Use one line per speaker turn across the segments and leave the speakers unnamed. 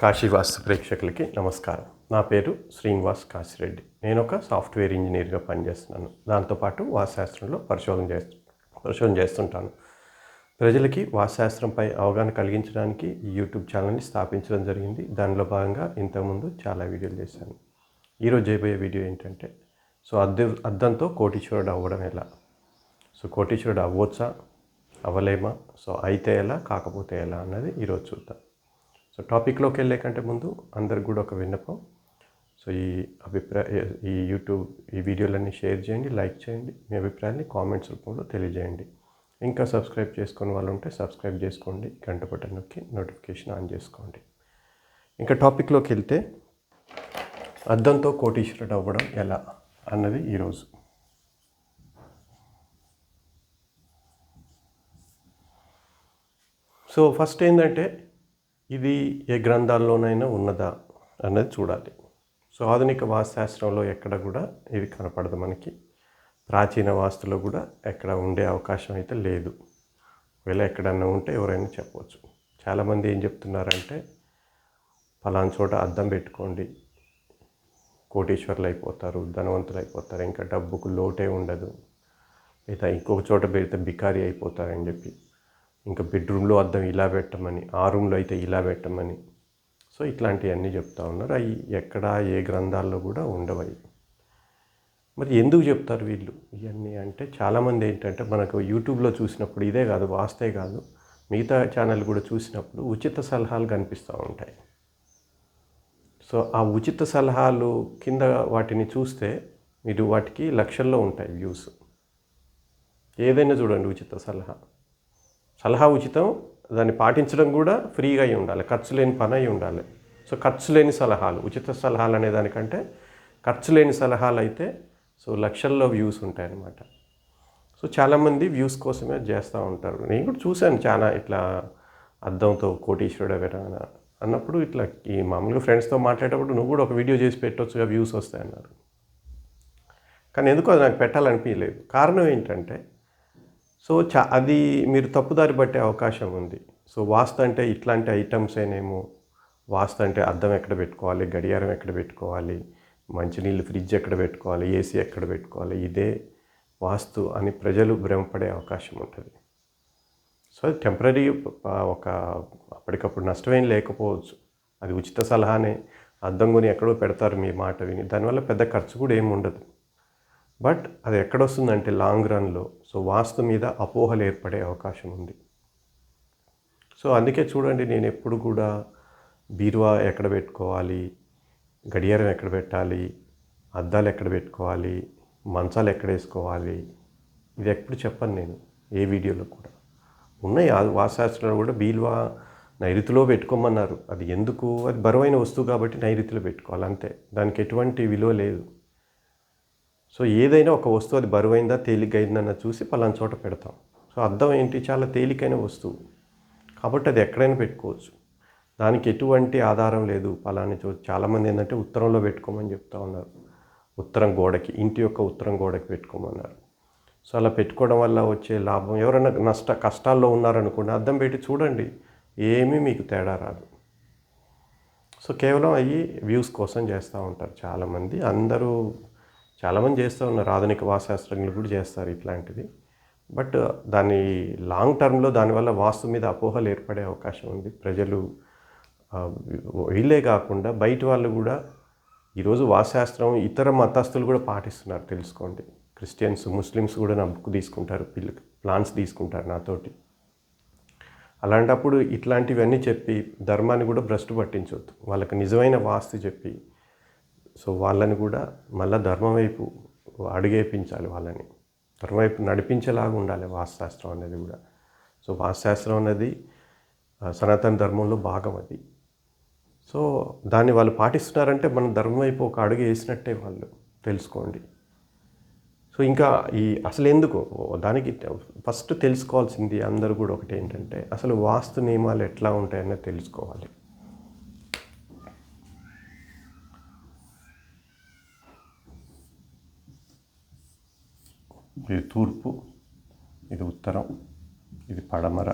కాశీవాస్తు ప్రేక్షకులకి నమస్కారం. నా పేరు శ్రీనివాస్ కాశిరెడ్డి. నేను ఒక సాఫ్ట్వేర్ ఇంజనీర్గా పనిచేస్తున్నాను. దాంతోపాటు వాస్తుశాస్త్రంలో పరిశోధన చేస్తు పరిశోధన చేస్తుంటాను. ప్రజలకి వాస్తుశాస్త్రంపై అవగాహన కలిగించడానికి ఈ యూట్యూబ్ ఛానల్ని స్థాపించడం జరిగింది. దానిలో భాగంగా ఇంతకుముందు చాలా వీడియోలు చేశాను. ఈరోజు చేయబోయే వీడియో ఏంటంటే సో అద్దె అద్దంతో కోటీశ్వరుడు అవ్వడం ఎలా? సో కోటీశ్వరుడు అవ్వచ్చా? అవ్వలేమా? సో అయితే ఎలా? కాకపోతే ఎలా? అన్నది ఈరోజు చూద్దాం. సో టాపిక్లోకి వెళ్ళే కంటే ముందు అందరికి కూడా ఒక విన్నపం. సో ఈ అభిప్రాయ ఈ యూట్యూబ్ ఈ వీడియోలన్నీ షేర్ చేయండి లైక్ చేయండి మీ అభిప్రాయాన్ని కామెంట్స్ రూపంలో తెలియజేయండి. ఇంకా సబ్స్క్రైబ్ చేసుకుని వాళ్ళు ఉంటే సబ్స్క్రైబ్ చేసుకోండి గంట బటన్ నొక్కి నోటిఫికేషన్ ఆన్ చేసుకోండి. ఇంకా టాపిక్లోకి వెళ్తే అద్దంతో కోటీశ్వరుడు అవ్వడం ఎలా అన్నది ఈరోజు. సో ఫస్ట్ ఏంటంటే ఇది ఏ గ్రంథాల్లోనైనా ఉన్నదా అన్నది చూడాలి. సో ఆధునిక వాస్తుశాస్త్రంలో ఎక్కడ కూడా ఇది కనపడదు మనకి. ప్రాచీన వాస్తులో కూడా ఎక్కడ ఉండే అవకాశం అయితే లేదు. ఒకవేళ ఎక్కడన్నా ఉంటే ఎవరైనా చెప్పవచ్చు చాలామంది ఏం చెప్తున్నారంటే ఫలానా చోట అద్దం పెట్టుకోండి. కోటీశ్వర్లు అయిపోతారు ధనవంతులు అయిపోతారు ఇంకా డబ్బుకు లోటే ఉండదు. లేదా ఇంకొక చోట పెడితే బికారీ అయిపోతారని చెప్పి. ఇంకా బెడ్రూమ్లో అద్దం ఇలా పెట్టమని ఆ రూమ్లో అయితే ఇలా పెట్టమని. సో ఇట్లాంటివన్నీ చెప్తా ఉన్నారు. అవి ఎక్కడ ఏ గ్రంథాల్లో కూడా ఉండవు అవి మరి ఎందుకు చెప్తారు వీళ్ళు? ఇవన్నీ అంటే చాలామంది ఏంటంటే మనకు యూట్యూబ్లో చూసినప్పుడు ఇదే కాదు వాస్తే కాదు. మిగతా ఛానల్ కూడా చూసినప్పుడు ఉచిత సలహాలు కనిపిస్తూ ఉంటాయి. సో ఆ ఉచిత సలహాలు కింద వాటిని చూస్తే మీరు వాటికి లక్షల్లో ఉంటాయి వ్యూస్. ఏదైనా చూడండి ఉచిత సలహా. సలహా ఉచితం దాన్ని పాటించడం కూడా ఫ్రీగా అయి ఉండాలి. ఖర్చు లేని పని అయి ఉండాలి. సో ఖర్చు లేని సలహాలు ఉచిత సలహాలు అనే దానికంటే ఖర్చు లేని సలహాలు అయితే సో లక్షల్లో వ్యూస్ ఉంటాయన్నమాట. సో చాలామంది వ్యూస్ కోసమే చేస్తూ ఉంటారు. నేను కూడా చూశాను చాలా ఇట్లా అద్దంతో కోటీశ్వరుడు ఎవరైనా అన్నప్పుడు ఇట్లా ఈ మామూలుగా ఫ్రెండ్స్తో మాట్లాడేటప్పుడు నువ్వు కూడా ఒక వీడియో చేసి పెట్టొచ్చుగా వ్యూస్ వస్తాయన్నారు. కానీ ఎందుకో అది నాకు పెట్టాలనిపించలేదు. కారణం ఏంటంటే సో చా అది మీరు తప్పుదారి పట్టే అవకాశం ఉంది. సో వాస్తు అంటే ఇట్లాంటి ఐటమ్స్ ఏనేమో వాస్తు అంటే అద్దం ఎక్కడ పెట్టుకోవాలి గడియారం ఎక్కడ పెట్టుకోవాలి మంచినీళ్ళు ఫ్రిడ్జ్ ఎక్కడ పెట్టుకోవాలి ఏసీ ఎక్కడ పెట్టుకోవాలి ఇదే వాస్తు అని ప్రజలు భ్రమపడే అవకాశం ఉంటుంది. సో అది టెంపరీ ఒక అప్పటికప్పుడు నష్టమేం లేకపోవచ్చు. అది ఉచిత సలహానే. అద్దం కొని ఎక్కడో పెడతారు మీ మాట విని. దానివల్ల పెద్ద ఖర్చు కూడా ఏమి ఉండదు. బట్ అది ఎక్కడొస్తుందంటే లాంగ్ రన్లో. సో వాస్తు మీద అపోహలు ఏర్పడే అవకాశం ఉంది. సో అందుకే చూడండి నేను ఎప్పుడు కూడా బీరువా ఎక్కడ పెట్టుకోవాలి గడియారం ఎక్కడ పెట్టాలి అద్దాలు ఎక్కడ పెట్టుకోవాలి మంచాలు ఎక్కడ వేసుకోవాలి ఇది ఎప్పుడు చెప్పను నేను ఏ వీడియోలో కూడా. ఉన్నాయి ఆ కూడా బీరువా నైరుతిలో పెట్టుకోమన్నారు. అది ఎందుకు? అది బరువైన వస్తువు కాబట్టి నైరుతిలో పెట్టుకోవాలి అంతే. దానికి ఎటువంటి విలువ లేదు. సో ఏదైనా ఒక వస్తువు అది బరువైందా తేలికైందన్న చూసి పలానా చోట పెడతాం. సో అర్థం ఏంటి? చాలా తేలికైన వస్తువు. కాబట్టి అది ఎక్కడైనా పెట్టుకోవచ్చు. దానికి ఎటువంటి ఆధారం లేదు. పలాని చో చాలామంది ఏంటంటే ఉత్తరంలో పెట్టుకోమని చెప్తా ఉన్నారు. ఉత్తరం గోడకి ఇంటి యొక్క ఉత్తరం గోడకి పెట్టుకోమన్నారు. సో అలా పెట్టుకోవడం వల్ల వచ్చే లాభం ఎవరైనా నష్ట కష్టాల్లో ఉన్నారనుకోండి అద్దం పెట్టి చూడండి. ఏమీ మీకు తేడా రాదు. సో కేవలం అవి వ్యూస్ కోసం చేస్తూ ఉంటారు చాలామంది. అందరూ చాలామంది చేస్తూ ఉన్నారు. ఆధునిక వాస్తుశాస్త్రజ్ఞులు కూడా చేస్తారు ఇట్లాంటిది. బట్ దాని లాంగ్ టర్మ్లో దానివల్ల వాస్తు మీద అపోహలు ఏర్పడే అవకాశం ఉంది. ప్రజలు వీళ్ళే కాకుండా బయట వాళ్ళు కూడా ఈరోజు వాస్తుశాస్త్రం ఇతర మతస్థులు కూడా పాటిస్తున్నారు తెలుసుకోండి. క్రిస్టియన్స్ ముస్లిమ్స్ కూడా నా బుక్ తీసుకుంటారు. పిల్ల ప్లాన్స్ తీసుకుంటారు నాతోటి. అలాంటప్పుడు ఇట్లాంటివన్నీ చెప్పి ధర్మాన్ని కూడా భ్రష్టు పట్టించవద్దు వాళ్ళకి నిజమైన వాస్తు చెప్పి సో వాళ్ళని కూడా మళ్ళీ ధర్మం వైపు అడుగేపించాలి వాళ్ళని. ధర్మం వైపు నడిపించేలాగా ఉండాలి వాస్తుశాస్త్రం అనేది కూడా. సో వాస్తుశాస్త్రం అనేది సనాతన ధర్మంలో భాగం అది. సో దాన్ని వాళ్ళు పాటిస్తున్నారంటే మన ధర్మం వైపు ఒక అడుగు వేసినట్టే వాళ్ళు తెలుసుకోండి. సో ఇంకా ఈ అసలు ఎందుకు? దానికి ఫస్ట్ తెలుసుకోవాల్సింది అందరూ కూడా ఒకటి ఏంటంటే అసలు వాస్తు నియమాలు ఎట్లా ఉంటాయనే తెలుసుకోవాలి. ఇది తూర్పు ఇది ఉత్తరం ఇది పడమర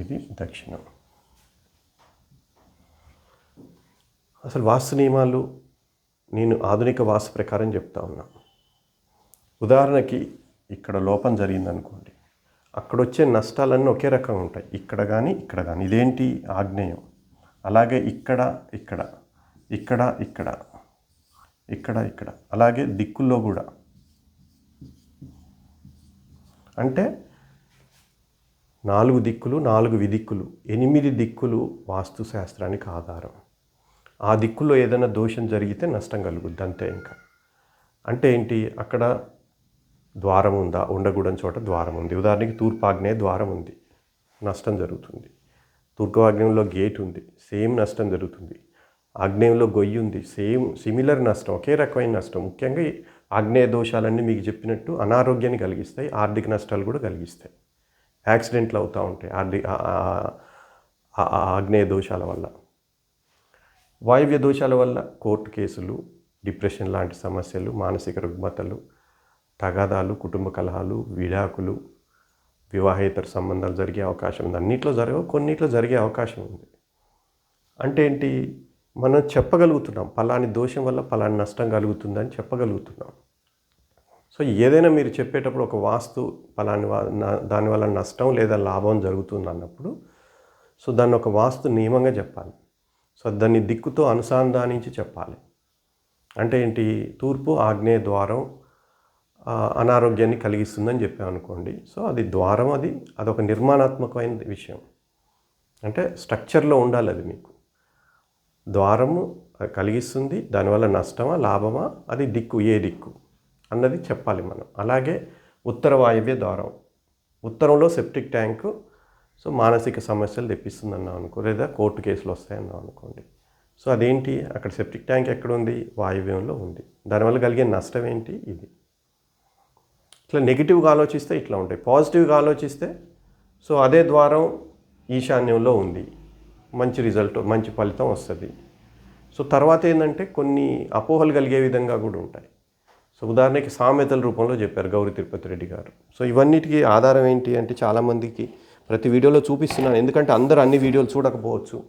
ఇది దక్షిణం. అసలు వాస్తు నియమాలు నేను ఆధునిక వాస్తు ప్రకారం చెప్తా ఉన్నా. ఉదాహరణకి ఇక్కడ లోపం జరిగిందనుకోండి. అక్కడ వచ్చే నష్టాలన్నీ ఒకే రకంగా ఉంటాయి. ఇక్కడ కానీ ఇక్కడ కానీ ఇదేంటి ఆగ్నేయం? అలాగే ఇక్కడ ఇక్కడ. ఇక్కడ ఇక్కడ. ఇక్కడ ఇక్కడ. అలాగే దిక్కుల్లో కూడా. అంటే నాలుగు దిక్కులు నాలుగు విదిక్కులు ఎనిమిది దిక్కులు వాస్తుశాస్త్రానికి ఆధారం. ఆ దిక్కులో ఏదైనా దోషం జరిగితే నష్టం కలుగుద్ది అంతే ఇంకా. అంటే ఏంటి? అక్కడ ద్వారం ఉందా? ఉండకూడని చోట ద్వారం ఉంది. ఉదాహరణకి తూర్పాగ్నేయ ద్వారం ఉంది. నష్టం జరుగుతుంది. తూర్పాగ్నేయంలో గేట్ ఉంది. సేమ్ నష్టం జరుగుతుంది. ఆగ్నేయంలో గొయ్యి ఉంది. సేమ్ సిమిలర్ నష్టం ఒకే రకమైన నష్టం. ముఖ్యంగా ఆగ్నేయ దోషాలన్నీ మీకు చెప్పినట్టు అనారోగ్యాన్ని కలిగిస్తాయి ఆర్థిక నష్టాలు కూడా కలిగిస్తాయి. యాక్సిడెంట్లు అవుతూ ఉంటాయి ఆర్థిక ఆగ్నేయ దోషాల వల్ల. వాయువ్య దోషాల వల్ల కోర్టు కేసులు డిప్రెషన్ లాంటి సమస్యలు మానసిక రుగ్మతలు తగాదాలు కుటుంబ కలహాలు విడాకులు వివాహేతర సంబంధాలు జరిగే అవకాశం ఉంది. అన్నిట్లో జరగవు కొన్నిట్లో జరిగే అవకాశం ఉంది. అంటే ఏంటి? మనం చెప్పగలుగుతున్నాం పలాని దోషం వల్ల పలాని నష్టం కలుగుతుందని చెప్పగలుగుతున్నాం. సో ఏదైనా మీరు చెప్పేటప్పుడు ఒక వాస్తు పలాని దానివల్ల నష్టం లేదా లాభం జరుగుతుంది అన్నప్పుడు సో దాన్ని ఒక వాస్తు నియమంగా చెప్పాలి. సో దాన్ని దిక్కుతో అనుసంధానించి చెప్పాలి. అంటే ఏంటి? తూర్పు ఆగ్నేయ ద్వారం అనారోగ్యాన్ని కలిగిస్తుందని చెప్పామనుకోండి సో అది ద్వారం అది అదొక నిర్మాణాత్మకమైన విషయం. అంటే స్ట్రక్చర్లో ఉండాలి అది మీకు. ద్వారము కలిగిస్తుంది దానివల్ల నష్టమా లాభమా అది దిక్కు ఏ దిక్కు అన్నది చెప్పాలి మనం. అలాగే ఉత్తర వాయువ్య ద్వారం. ఉత్తరంలో సెప్టిక్ ట్యాంకు సో మానసిక సమస్యలు తెప్పిస్తుంది అన్నాం అనుకో లేదా కోర్టు కేసులు వస్తాయన్నాం అనుకోండి. సో అదేంటి? అక్కడ సెప్టిక్ ట్యాంక్ ఎక్కడ ఉంది వాయువ్యంలో ఉంది. దానివల్ల కలిగే నష్టం ఏంటి? ఇది. ఇట్లా నెగిటివ్గా ఆలోచిస్తే ఇట్లా ఉంటాయి. పాజిటివ్గా ఆలోచిస్తే సో అదే ద్వారం ఈశాన్యంలో ఉంది. మంచి రిజల్ట్ మంచి ఫలితం వస్తుంది. సో తర్వాత ఏంటంటే కొన్ని అపోహలు కలిగే విధంగా కూడా ఉంటాయి. సో ఉదాహరణకి సామెతల రూపంలో చెప్పారు గౌరీ తిరుపతి రెడ్డి గారు. సో ఇవన్నిటికీ ఆధారం ఏంటి అంటే చాలామందికి ప్రతి వీడియోలో చూపిస్తున్నాను. ఎందుకంటే అందరూ అన్ని వీడియోలు చూడకపోవచ్చు.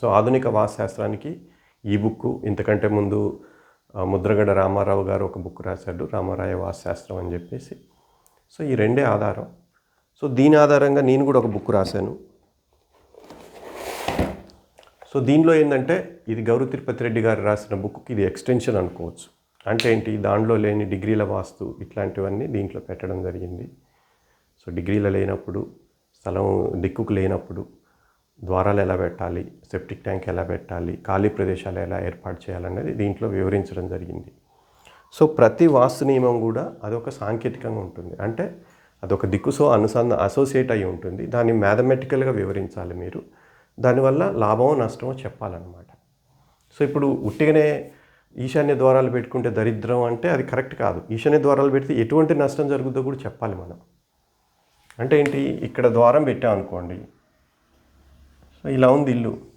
సో ఆధునిక వాస్తుశాస్త్రానికి ఈ బుక్ ఇంతకంటే ముందు ముద్రగడ రామారావు గారు ఒక బుక్ రాశాడు రామారాయ వాస్తుశాస్త్రం అని చెప్పేసి. సో ఈ రెండే ఆధారం. సో దీని ఆధారంగా నేను కూడా ఒక బుక్ రాశాను. సో దీనిలో ఏంటంటే ఇది గౌరవ తిరుపతి రెడ్డి గారు రాసిన బుక్కి ఇది ఎక్స్టెన్షన్ అనుకోవచ్చు. అంటే ఏంటి? దానిలో లేని డిగ్రీల వాస్తు ఇట్లాంటివన్నీ దీంట్లో పెట్టడం జరిగింది. సో డిగ్రీలు లేనప్పుడు స్థలం దిక్కుకు లేనప్పుడు ద్వారాలు ఎలా పెట్టాలి సెప్టిక్ ట్యాంక్ ఎలా పెట్టాలి ఖాళీ ప్రదేశాలు ఎలా ఏర్పాటు చేయాలనేది దీంట్లో వివరించడం జరిగింది. సో ప్రతి వాస్తు నియమం కూడా అదొక సాంకేతికంగా ఉంటుంది. అంటే అదొక దిక్కుసో అనుసంధ అసోసియేట్ అయి ఉంటుంది. దాన్ని మ్యాథమెటికల్గా వివరించాలి మీరు. దానివల్ల లాభమో నష్టమో చెప్పాలన్నమాట. సో ఇప్పుడు ఉట్టిగానే ఈశాన్య ద్వారాలు పెట్టుకుంటే దరిద్రం అంటే అది కరెక్ట్ కాదు. ఈశాన్య ద్వారాలు పెడితే ఎటువంటి నష్టం జరుగుతుందో కూడా చెప్పాలి మనం. అంటే ఏంటి? ఇక్కడ ద్వారం పెట్టాం అనుకోండి. సో ఇలా ఉంది ఇల్లు.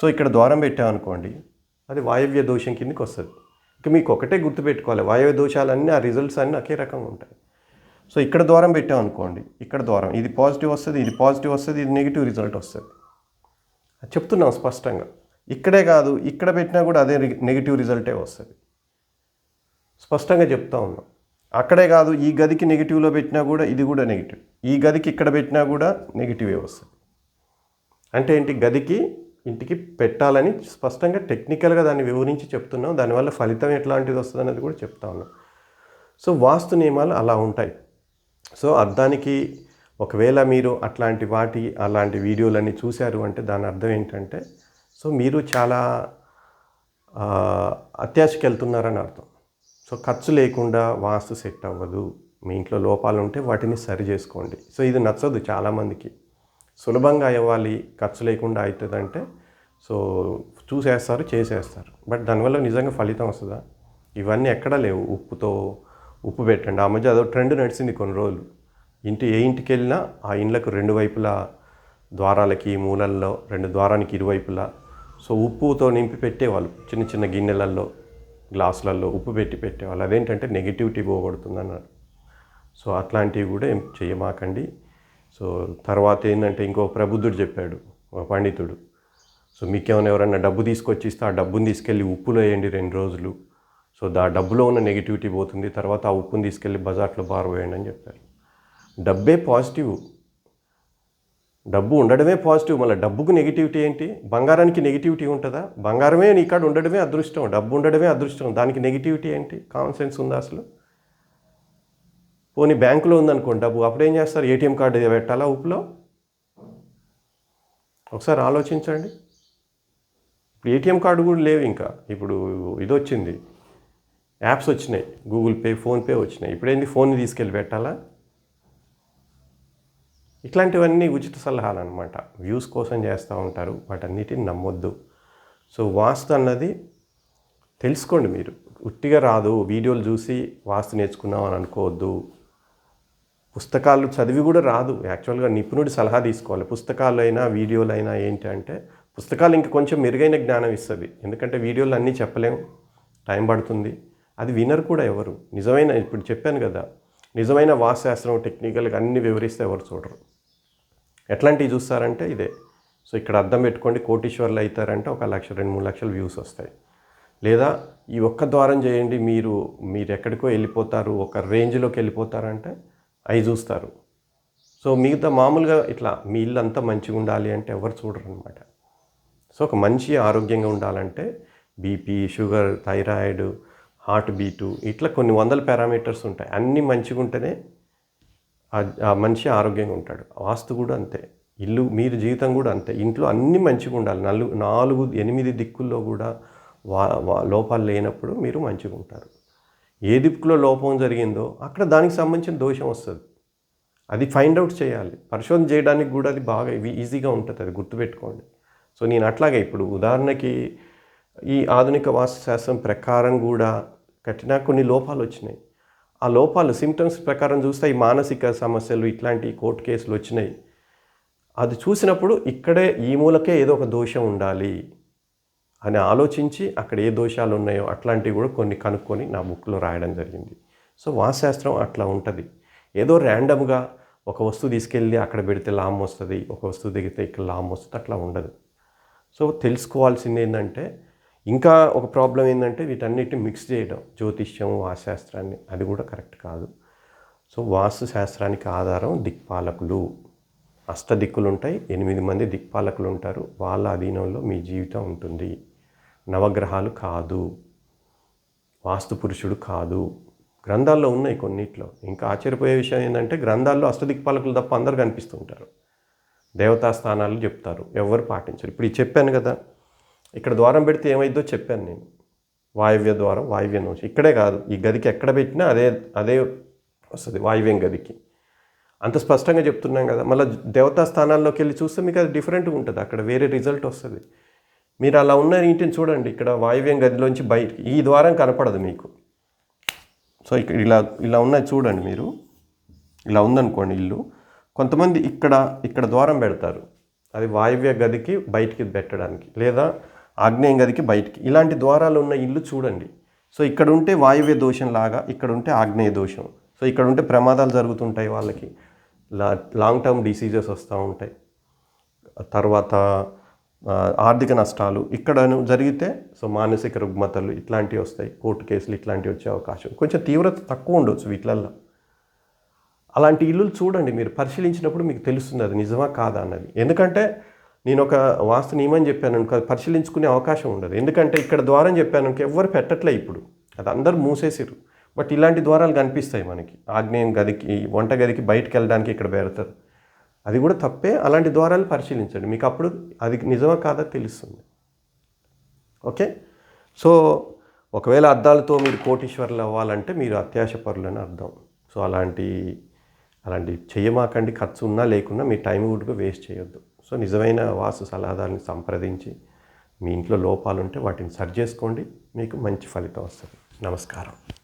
సో ఇక్కడ ద్వారం పెట్టాం అనుకోండి. అది వాయవ్య దోషం కిందకి వస్తుంది. మీకు ఒకటే గుర్తుపెట్టుకోవాలి. వాయవ్య దోషాలన్నీ ఆ రిజల్ట్స్ అన్నీ ఒకే రకంగా ఉంటాయి. సో ఇక్కడ ద్వారం పెట్టాం అనుకోండి. ఇక్కడ ద్వారం. ఇది పాజిటివ్ వస్తుంది ఇది పాజిటివ్ వస్తుంది ఇది నెగిటివ్ రిజల్ట్ వస్తుంది. చెప్తున్నాం స్పష్టంగా. ఇక్కడే కాదు ఇక్కడ పెట్టినా కూడా అదే నెగిటివ్ రిజల్టే వస్తుంది. స్పష్టంగా చెప్తా ఉన్నాం. అక్కడే కాదు ఈ గదికి నెగిటివ్లో పెట్టినా కూడా ఇది కూడా నెగిటివ్ ఈ గదికి ఇక్కడ పెట్టినా కూడా నెగిటివే వస్తుంది. అంటే ఏంటి? గదికి ఇంటికి పెట్టాలని స్పష్టంగా టెక్నికల్గా దాన్ని వివరించి చెప్తున్నాం. దానివల్ల ఫలితం ఎట్లాంటిది వస్తుంది అనేది కూడా చెప్తా ఉన్నాం. సో వాస్తు నియమాలు అలా ఉంటాయి. సో అర్థానికి ఒకవేళ మీరు అట్లాంటి వాటి అలాంటి వీడియోలన్నీ చూశారు అంటే దాని అర్థం ఏంటంటే సో మీరు చాలా ఆ, అత్యాశకి వెళ్తున్నారని అర్థం. సో ఖర్చు లేకుండా వాస్తు సెట్ అవ్వదు. మీ ఇంట్లో లోపాలు ఉంటే వాటిని సరి చేసుకోండి. సో ఇది నచ్చదు చాలామందికి. సులభంగా ఇవ్వాలి ఖర్చు లేకుండా అవుతుందంటే సో చూసేస్తారు చేసేస్తారు. బట్ దానివల్ల నిజంగా ఫలితం వస్తుందా? ఇవన్నీ ఎక్కడా లేవు. ఉప్పుతో ఉప్పు పెట్టండి. ఆ మధ్య అదో ట్రెండ్ నడిచింది కొన్ని రోజులు. ఇంటి ఏ ఇంటికి వెళ్ళినా ఆ ఇండ్లకు రెండు వైపులా ద్వారాలకి మూలల్లో రెండు ద్వారానికి ఇరువైపులా. సో ఉప్పుతో నింపి పెట్టేవాళ్ళు. చిన్న చిన్న గిన్నెలల్లో గ్లాసులలో ఉప్పు పెట్టి పెట్టేవాళ్ళు. అదేంటంటే నెగిటివిటీ పోగొడుతుంది అన్నారు సో అట్లాంటివి కూడా ఏం చేయమాకండి. సో తర్వాత ఏంటంటే ఇంకో ప్రబుద్ధుడు చెప్పాడు పండితుడు. సో మీకేమైనా ఎవరైనా డబ్బు తీసుకొచ్చి ఇస్తే ఆ డబ్బుని తీసుకెళ్ళి ఉప్పులో వేయండి రెండు రోజులు. సో దా డబ్బులో ఉన్న నెగిటివిటీ పోతుంది తర్వాత ఆ ఉప్పుని తీసుకెళ్ళి బజార్లో బారవేయండి అని చెప్పారు డబ్బే పాజిటివ్. డబ్బు ఉండడమే పాజిటివ్. మళ్ళీ డబ్బుకు నెగిటివిటీ ఏంటి? బంగారానికి నెగిటివిటీ ఉంటుందా? బంగారమే ఇక్కడ ఉండడమే అదృష్టం. డబ్బు ఉండడమే అదృష్టం. దానికి నెగిటివిటీ ఏంటి? కామన్ సెన్స్ ఉందా అసలు? పోనీ బ్యాంకులో ఉందనుకోండి డబ్బు అప్పుడు ఏం చేస్తారు? ఏటీఎం కార్డు పెట్టాలా ఉప్పులో ఒకసారి ఆలోచించండి. ఇప్పుడు ఏటీఎం కార్డు కూడా లేవు ఇంకా. ఇప్పుడు ఇది వచ్చింది. యాప్స్ వచ్చినాయి. గూగుల్ పే ఫోన్పే వచ్చినాయి. ఇప్పుడేంది ఫోన్ తీసుకెళ్ళి పెట్టాలా? ఇట్లాంటివన్నీ ఉచిత సలహాలు అనమాట వ్యూస్ కోసం చేస్తూ ఉంటారు. వాటన్నిటిని నమ్మొద్దు. సో వాస్తు అన్నది తెలుసుకోండి మీరు. ఉట్టిగా రాదు. వీడియోలు చూసి వాస్తు నేర్చుకున్నాం అని అనుకోవద్దు. పుస్తకాలు చదివి కూడా రాదు. యాక్చువల్గా నిపుణుడి సలహా తీసుకోవాలి. పుస్తకాలు అయినా వీడియోలు అయినా ఏంటి అంటే పుస్తకాలు ఇంకా కొంచెం మెరుగైన జ్ఞానం ఇస్తుంది. ఎందుకంటే వీడియోలు అన్నీ చెప్పలేము టైం పడుతుంది. అది వినరు కూడా ఎవరు. నిజమైన ఇప్పుడు చెప్పాను కదా నిజమైన వాస్శాస్త్రం టెక్నికల్గా అన్ని వివరిస్తే ఎవరు చూడరు. ఎట్లాంటివి చూస్తారంటే ఇదే. సో ఇక్కడ అర్థం పెట్టుకోండి. కోటీశ్వర్లు అవుతారంటే ఒక లక్ష రెండు మూడు లక్షల వ్యూస్ వస్తాయి. లేదా ఈ ఒక్క ద్వారం చేయండి. మీరు మీరు ఎక్కడికో వెళ్ళిపోతారు. ఒక రేంజ్లోకి వెళ్ళిపోతారంటే అవి చూస్తారు. సో మిగతా మామూలుగా ఇట్లా మీ ఇల్లు అంతా మంచిగా ఉండాలి అంటే ఎవరు చూడరు అనమాట సో ఒక మంచి ఆరోగ్యంగా ఉండాలంటే BP sugar thyroid heart beat ఇట్లా కొన్ని వందల పారామీటర్స్ ఉంటాయి. అన్నీ మంచిగా ఉంటేనే ఆ- మనిషి ఆరోగ్యంగా ఉంటాడు. వాస్తు కూడా అంతే. ఇల్లు మీరు జీవితం కూడా అంతే. ఇంట్లో అన్నీ మంచిగా ఉండాలి. నలుగు నాలుగు ఎనిమిది దిక్కుల్లో కూడా వా- లోపాలు లేనప్పుడు మీరు మంచిగా ఉంటారు. ఏ దిక్కులో లోపం జరిగిందో అక్కడ దానికి సంబంధించిన దోషం వస్తుంది. అది ఫైండ్ అవుట్ చేయాలి. పరిశోధన చేయడానికి కూడా అది బాగా ఇవి- ఈజీగా ఉంటుంది అది గుర్తుపెట్టుకోండి. సో నేను అట్లాగే ఇప్పుడు ఉదాహరణకి ఈ ఆధునిక వాస్తుశాస్త్రం ప్రకారం కూడా కట్టినా కొన్ని లోపాలు వచ్చినాయి. ఆ లోపాలు సిమ్టమ్స్ ప్రకారం చూస్తే ఈ మానసిక సమస్యలు ఇట్లాంటి కోర్టు కేసులు వచ్చినాయి. అది చూసినప్పుడు ఇక్కడే ఈ మూలకే ఏదో ఒక దోషం ఉండాలి. అని ఆలోచించి అక్కడ ఏ దోషాలు ఉన్నాయో అట్లాంటివి కూడా కొన్ని కనుక్కొని నా బుక్లో రాయడం జరిగింది. సో వాస్తుశాస్త్రం అట్లా ఉంటుంది. ఏదో ర్యాండమ్గా ఒక వస్తువు తీసుకెళ్ళి అక్కడ పెడితే లాభం వస్తుంది ఒక వస్తువు దిగితే ఇక్కడ లాభం వస్తుంది అట్లా ఉండదు. సో తెలుసుకోవాల్సింది ఏంటంటే ఇంకా ఒక ప్రాబ్లం ఏంటంటే వీటన్నిటిని మిక్స్ చేయడం జ్యోతిష్యం వాస్తుశాస్త్రాన్ని అది కూడా కరెక్ట్ కాదు. సో వాస్తు శాస్త్రానికి ఆధారం దిక్పాలకులు. అష్ట దిక్కులు ఉంటాయి ఎనిమిది మంది దిక్పాలకులు ఉంటారు వాళ్ళ అధీనంలో మీ జీవితం ఉంటుంది. నవగ్రహాలు కాదు వాస్తు పురుషుడు కాదు. గ్రంథాల్లో ఉన్నాయి కొన్నిట్లో. ఇంకా ఆశ్చర్యపోయే విషయం ఏంటంటే గ్రంథాల్లో అష్టదిక్పాలకులు తప్ప అందరు కనిపిస్తుంటారు దేవతా స్థానాలు చెప్తారు. ఎవరు పాటించరు. ఇప్పుడు ఇది చెప్పాను కదా. ఇక్కడ ద్వారం పెడితే ఏమైందో చెప్పాను నేను. వాయువ్య ద్వారం వాయువ్యం నుంచి. ఇక్కడే కాదు. ఈ గదికి ఎక్కడ పెట్టినా అదే అదే వస్తుంది వాయువ్యం గదికి. అంత స్పష్టంగా చెప్తున్నాం కదా. మళ్ళీ దేవతా స్థానాల్లోకి వెళ్ళి చూస్తే మీకు అది డిఫరెంట్గా ఉంటుంది. అక్కడ వేరే రిజల్ట్ వస్తుంది. మీరు అలా ఉన్న ఇంటిని చూడండి. ఇక్కడ వాయువ్యం గదిలోంచి బయట ఈ ద్వారం కనపడదు మీకు. సో ఇక్కడ ఇలా ఇలా ఉన్నది చూడండి మీరు. ఇలా ఉందనుకోండి ఇల్లు. కొంతమంది ఇక్కడ ఇక్కడ ద్వారం పెడతారు. అది వాయువ్య గదికి బయటికి పెట్టడానికి లేదా ఆగ్నేయం గదికి బయటికి. ఇలాంటి ద్వారాలు ఉన్న ఇల్లు చూడండి. సో ఇక్కడ ఉంటే వాయువ్య దోషం లాగా ఇక్కడ ఉంటే ఆగ్నేయ దోషం. సో ఇక్కడ ఉంటే ప్రమాదాలు జరుగుతుంటాయి వాళ్ళకి. లా లాంగ్ టర్మ్ డిసీజెస్ వస్తూ ఉంటాయి. తర్వాత ఆర్థిక నష్టాలు ఇక్కడ జరిగితే సో మానసిక రుగ్మతలు ఇట్లాంటివి వస్తాయి కోర్టు కేసులు ఇట్లాంటివి వచ్చే అవకాశం. కొంచెం తీవ్రత తక్కువ ఉండొచ్చు వీటిలల్లో. అలాంటి ఇల్లులు చూడండి మీరు పరిశీలించినప్పుడు మీకు తెలుస్తుంది అది నిజమా కాదా అన్నది. ఎందుకంటే నేను ఒక వాస్తు నియమం చెప్పాను అనుకో అది పరిశీలించుకునే అవకాశం ఉండదు. ఎందుకంటే ఇక్కడ ద్వారం చెప్పాను అనుకో ఎవ్వరు పెట్టట్లే ఇప్పుడు. అది అందరు మూసేసిరు బట్ ఇలాంటి ద్వారాలు కనిపిస్తాయి మనకి. ఆగ్నేయం గదికి వంట గదికి బయటకు వెళ్ళడానికి ఇక్కడ పెడతారు అది కూడా తప్పే అలాంటి ద్వారాలు పరిశీలించండి. మీకు అప్పుడు అది నిజమా కాదా తెలుస్తుంది. ఓకే? సో ఒకవేళ అద్దాలతో మీరు కోటీశ్వర్లు అవ్వాలంటే మీరు అత్యాశ పరులని అర్థం. సో అలాంటి అలాంటి చేయమాకండి ఖర్చు ఉన్నా లేకున్నా మీ టైం కూడా వేస్ట్ చేయొద్దు. సో నిజమైన వాసు సలహాదారుని సంప్రదించి మీ ఇంట్లో లోపాలు ఉంటే వాటిని సరి చేసుకోండి. మీకు మంచి ఫలితం వస్తుంది. నమస్కారం.